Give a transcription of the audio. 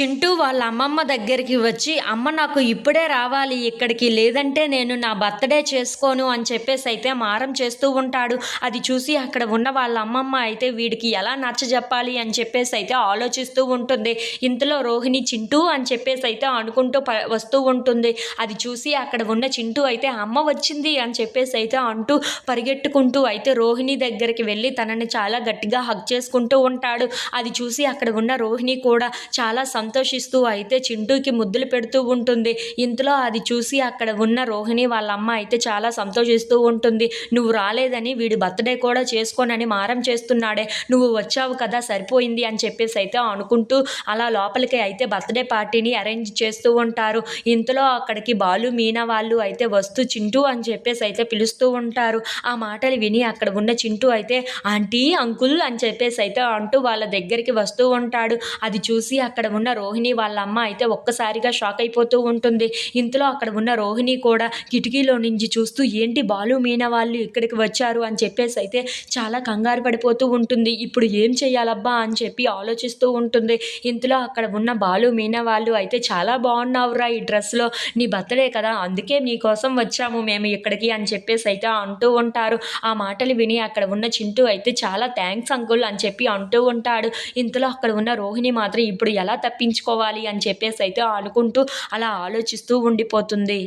చింటూ వాళ్ళ అమ్మమ్మ దగ్గరికి వచ్చి అమ్మ నాకు ఇప్పుడే రావాలి ఇక్కడికి లేదంటే నేను నా బర్త్డే చేసుకోను అని చెప్పేసి అయితే మారం చేస్తూ ఉంటాడు. అది చూసి అక్కడ ఉన్న వాళ్ళ అమ్మమ్మ అయితే వీడికి ఎలా నచ్చ చెప్పాలి అని చెప్పేసి అయితే ఆలోచిస్తూ ఉంటుంది. ఇంతలో రోహిణి చింటూ అని చెప్పేసి అయితే అనుకుంటూ వస్తూ ఉంటుంది. అది చూసి అక్కడ ఉన్న చింటూ అయితే అమ్మ వచ్చింది అని చెప్పేసి అయితే అంటూ పరిగెట్టుకుంటూ అయితే రోహిణి దగ్గరికి వెళ్ళి తనని చాలా గట్టిగా హక్ చేసుకుంటూ ఉంటాడు. అది చూసి అక్కడ ఉన్న రోహిణి కూడా చాలా సంతోషిస్తూ అయితే చింటూకి ముద్దులు పెడుతూ ఉంటుంది. ఇంతలో అది చూసి అక్కడ ఉన్న రోహిణి వాళ్ళ అమ్మ అయితే చాలా సంతోషిస్తూ ఉంటుంది. నువ్వు రాలేదని వీడి బర్త్డే కూడా చేసుకోనని మారం చేస్తున్నాడే. నువ్వు వచ్చావు కదా సరిపోయింది అని చెప్పేసి అయితే అనుకుంటూ అలా లోపలికి అయితే బర్త్డే పార్టీని అరేంజ్ చేస్తూ ఉంటారు. ఇంతలో అక్కడికి బాలు మీనా వాళ్ళు అయితే వస్తూ చింటూ అని చెప్పేసి అయితే పిలుస్తూ ఉంటారు. ఆ మాటలు విని అక్కడ ఉన్న చింటూ అయితే ఆంటీ అంకుల్ అని చెప్పేసి అయితే అంటూ వాళ్ళ దగ్గరికి వస్తూ ఉంటాడు. అది చూసి అక్కడ ఉన్న రోహిణి వాళ్ళ అమ్మ అయితే ఒక్కసారిగా షాక్ అయిపోతూ ఉంటుంది. ఇంతలో అక్కడ ఉన్న రోహిణి కూడా కిటికీలో నుంచి చూస్తూ ఏంటి బాలు మీనా వాళ్ళు ఇక్కడికి వచ్చారు? అని చెప్పేసి అయితే చాలా కంగారు పడిపోతూ ఉంటుంది. ఇప్పుడు ఏం చేయాలబ్బా అని చెప్పి ఆలోచిస్తూ ఉంటుంది. ఇంతలో అక్కడ ఉన్న బాలు మీనా వాళ్ళు అయితే చాలా బాగున్నావురా ఈ డ్రెస్లో నీ బర్త్డే కదా అందుకే నీ కోసం వచ్చాము మేము ఇక్కడికి అని చెప్పేసి అయితే అంటూ ఉంటారు. ఆ మాటలు విని అక్కడ ఉన్న చింటూ అయితే చాలా థ్యాంక్స్ అంకుల్ అని చెప్పి అంటూ ఉంటాడు. ఇంతలో అక్కడ ఉన్న రోహిణి మాత్రం ఇప్పుడు ఎలా తప్పించుకోవాలి అని చెప్పేసి అయితే అనుకుంటూ అలా ఆలోచిస్తూ ఉండిపోతుంది.